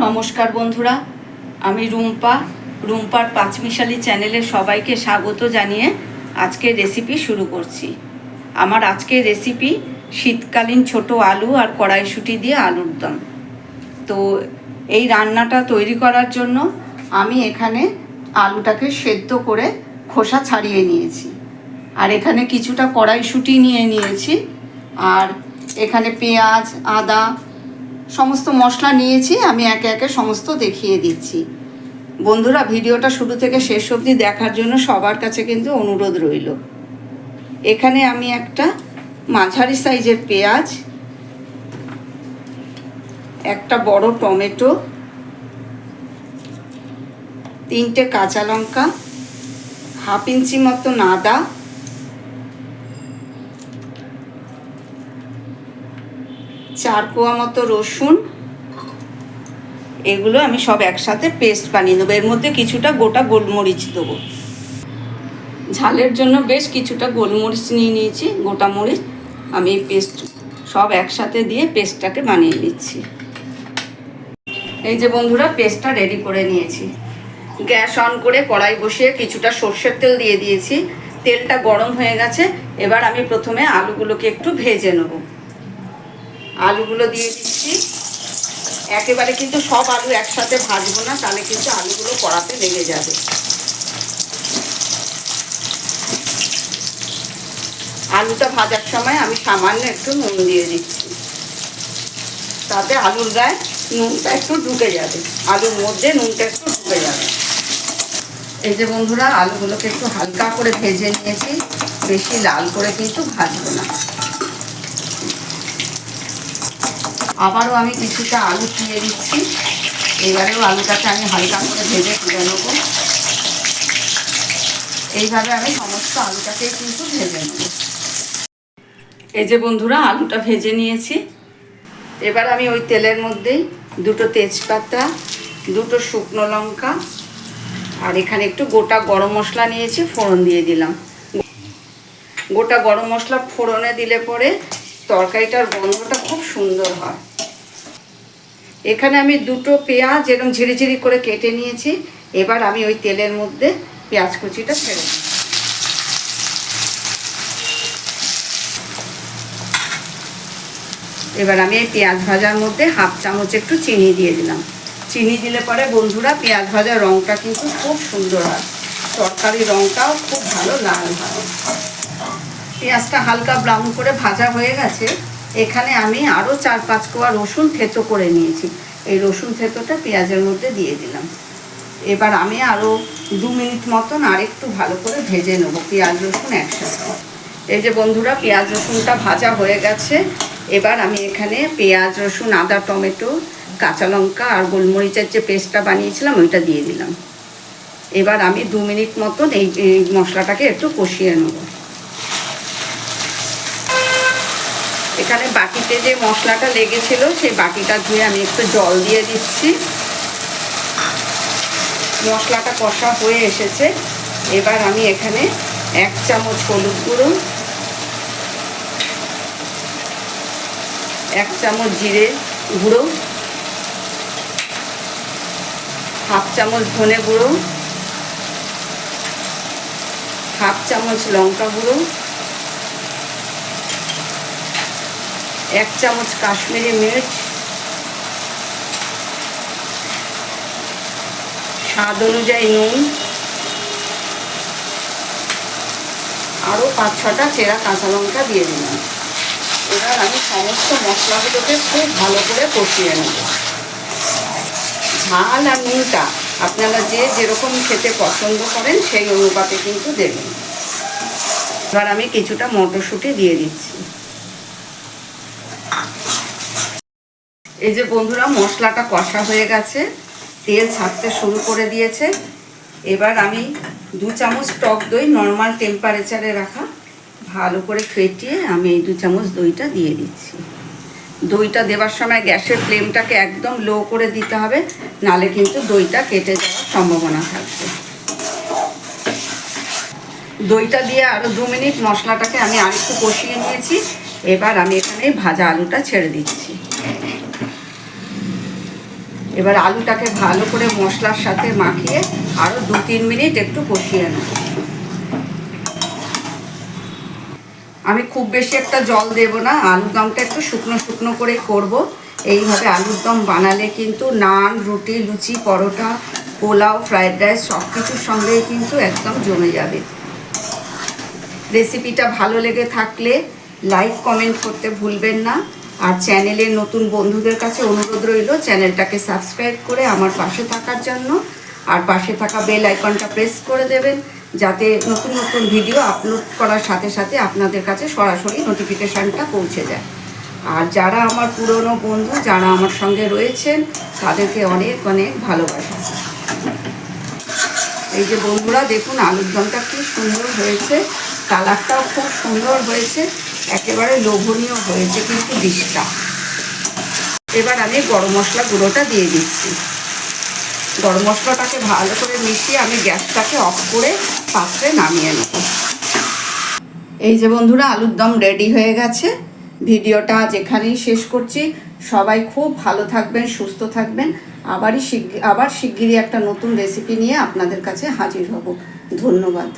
নমস্কার বন্ধুরা, আমি রুম্পা। রুম্পার পাঁচমিশালি চ্যানেলে সবাইকে স্বাগত জানিয়ে আজকের রেসিপি শুরু করছি। আমার আজকে রেসিপি শীতকালীন ছোট আলু আর কড়াইশুঁটি দিয়ে আলুর দম। তো এই রান্নাটা তৈরি করার জন্য আমি এখানে আলুটাকে সেদ্ধ করে খোসা ছাড়িয়ে নিয়েছি। আর এখানে কিছুটা কড়াইশুঁটি নিয়ে নিয়েছি। আর এখানে পেঁয়াজ, আদা সমস্ত মশলা নিয়েছি, আমি একে একে সমস্ত দেখিয়ে দিচ্ছি। বন্ধুরা, ভিডিওটা শুরু থেকে শেষ অবধি দেখার জন্য সবার কাছে কিন্তু অনুরোধ রইল। এখানে আমি একটা মাঝারি সাইজের পেঁয়াজ, একটা বড় টমেটো, তিনটে কাঁচা লঙ্কা, হাফ ইঞ্চি মতো আদা চার কোয়া মতো রসুন। এগুলো আমি সব একসাথে পেস্ট বানিয়ে দেবো এর মধ্যে কিছুটা গোটা গোলমরিচ দেবো। ঝালের জন্য বেশ কিছুটা গোলমরিচ নিয়ে নিয়েছি, গোটা মরিচ। আমি এই পেস্ট সব একসাথে দিয়ে পেস্টটাকে বানিয়ে নিচ্ছি। এই যে বন্ধুরা পেস্টটা রেডি করে নিয়েছি। গ্যাস অন করে কড়াই বসিয়ে কিছুটা সর্ষের তেল দিয়ে দিয়েছি। তেলটা গরম হয়ে গেছে। এবার আমি প্রথমে আলুগুলোকে একটু ভেজে নেব। আলুগুলো দিয়ে দিচ্ছি। একেবারে কিন্তু সব আলু একসাথে ভাজবো না, তাহলে কিন্তু আলুগুলো কড়াতে লেগে যাবে। আলুটা ভাজার সময় আমি সামান্য একটু নুন দিয়ে দিচ্ছি। তাতে আলুর গায়ে নুনটা একটু ঢুকে যাবে। আলুর মধ্যে নুনটা একটু ঢুকে যাবে। এই যে বন্ধুরা, আলুগুলোকে একটু হালকা করে ভেজে নিয়েছি। বেশি লাল করে কিন্তু ভাজবো না। আবারও আমি কিছুটা আলু দিয়ে দিচ্ছি। এবারেও আলুটাকে আমি হালকা করে ভেজে তুলে নেব। এইভাবে আমি সমস্ত আলুটাকে কিন্তু ভেজে নেব। এই যে বন্ধুরা, আলুটা ভেজে নিয়েছি। এবার আমি ওই তেলের মধ্যেই দুটো তেজপাতা, দুটো শুকনো লঙ্কা, আর এখানে একটু গোটা গরম মশলা নিয়েছি, ফোড়ন দিয়ে দিলাম। গোটা গরম মশলা ফোড়নে দিলে পরে তরকারিটার গন্ধটা খুব সুন্দর হয়। এখানে আমি দুটো পেঁয়াজ এরকম ঝিরি ঝিরি করে কেটে নিয়েছি। এবার আমি ওই তেলের মধ্যে পেঁয়াজ কুচিটা ছেড়ে দিই এবার আমি এই পেঁয়াজ ভাজার মধ্যে হাফ চামচ একটু চিনি দিয়ে দিলাম। চিনি দিলে পরে বন্ধুরা পেঁয়াজ ভাজার রঙটা কিন্তু খুব সুন্দর হয়। তরকারির রঙটাও খুব ভালো, লাল হয় পেঁয়াজটা হালকা ব্রাউন করে ভাজা হয়ে গেছে। এখানে আমি আরও চার পাঁচ কোয়া রসুন থেঁতো করে নিয়েছি। এই রসুন থেঁতোটা পেঁয়াজের মধ্যে দিয়ে দিলাম। এবার আমি আরও দু মিনিট মতন আর একটু ভালো করে ভেজে নেব পেঁয়াজ রসুন একসাথে। এই যে বন্ধুরা, পেঁয়াজ রসুনটা ভাজা হয়ে গেছে। এবার আমি এখানে পেঁয়াজ রসুন, আদা, টমেটো, কাঁচা লঙ্কা আর গোলমরিচের যে পেস্টটা বানিয়েছিলাম ওইটা দিয়ে দিলাম। এবার আমি দু মিনিট মতন এই এই মশলাটাকে একটু কষিয়ে নেব। এখানে বাটিতে যে মশলাটা লেগেছিল, সেই বাটিটা ধুয়ে আমি একটু জল দিয়ে দিচ্ছি। মশলাটা কষা হয়ে এসেছে। এবার আমি এখানে এক চামচ হলুদ গুঁড়ো, এক চামচ জিরে গুঁড়ো, হাফ চামচ ধনে গুঁড়ো, হাফ চামচ লঙ্কা গুঁড়ো এক চামচ কাশ্মীরি মির্চ, স্বাদ অনুযায়ী নুন আরও পাঁচ ছটা চেরা কাঁচা লঙ্কা দিয়ে দিলাম। এবার আমি সমস্ত মশলাগুলোকে খুব ভালো করে কষিয়ে নেব। ঝাল আর নুনটা আপনারা যে যেরকম খেতে পছন্দ করেন সেই অনুপাতে কিন্তু দেবেন। এবার আমি কিছুটা মটরশুঁটি দিয়ে দিচ্ছি। এই যে বন্ধুরা, মশলাটা কষা হয়ে গেছে। তেল ছাড়তে শুরু করে দিয়েছে। এবার আমি দু চামচ টক দই নর্মাল টেম্পারেচারে রাখা। ভালো করে ফেটিয়ে আমি এই দু চামচ দইটা দিয়ে দিচ্ছি। দইটা দেওয়ার সময় গ্যাসের ফ্লেমটাকে একদম লো করে দিতে হবে। নালে কিন্তু দইটা কেটে যাওয়ার সম্ভাবনা থাকবে। দইটা দিয়ে আরও দু মিনিট মশলাটাকে আমি আরেকটু কষিয়ে নিয়েছি। এবার আমি এখানে ভাজা আলুটা ছেড়ে দিচ্ছি। এবার আলুটাকে ভালো করে মশলার সাথে মাখিয়ে আরও দু তিন মিনিট একটু কষিয়ে নেব। আমি খুব বেশি একটা জল দেব না আলুর দমটা একটু শুকনো শুকনো করে করব। এইভাবে আলুর দম বানালে কিন্তু নান, রুটি, লুচি, পরোটা, পোলাও, ফ্রায়েড রাইস সব কিছুর সঙ্গেই কিন্তু একদম জমে যাবে। রেসিপিটা ভালো লেগে থাকলে লাইক কমেন্ট করতে ভুলবেন না। আর চ্যানেলের নতুন বন্ধুদের কাছে অনুরোধ রইল, চ্যানেলটাকে সাবস্ক্রাইব করে আমার পাশে থাকার জন্য। আর পাশে থাকা বেল আইকনটা প্রেস করে দেবেন, যাতে নতুন নতুন ভিডিও আপলোড করার সাথে সাথে আপনাদের কাছে সরাসরি নোটিফিকেশানটা পৌঁছে যায়। আর যারা আমার পুরনো বন্ধু, যারা আমার সঙ্গে রয়েছেন, তাদেরকে অনেক অনেক ভালোবাসা। এই যে বন্ধুরা, দেখুন আলুর দমটা কি সুন্দর হয়েছে, কালারটাও খুব সুন্দর হয়েছে। একেবারে লোভনীয় হয়েছে কিন্তু ডিশটা এবার আমি গরম মশলা গুঁড়োটা দিয়ে দিচ্ছি। গরম মশলাটাকে ভালো করে মিশিয়ে আমি গ্যাসটাকে অফ করে পাত্রে নামিয়ে নেব। এই যে বন্ধুরা, আলুর দম রেডি হয়ে গেছে। ভিডিওটা আজ এখানেই শেষ করছি, সবাই খুব ভালো থাকবেন, সুস্থ থাকবেন। আবারই শিগ, আবার শিগগিরই একটা নতুন রেসিপি নিয়ে আপনাদের কাছে হাজির হব। ধন্যবাদ।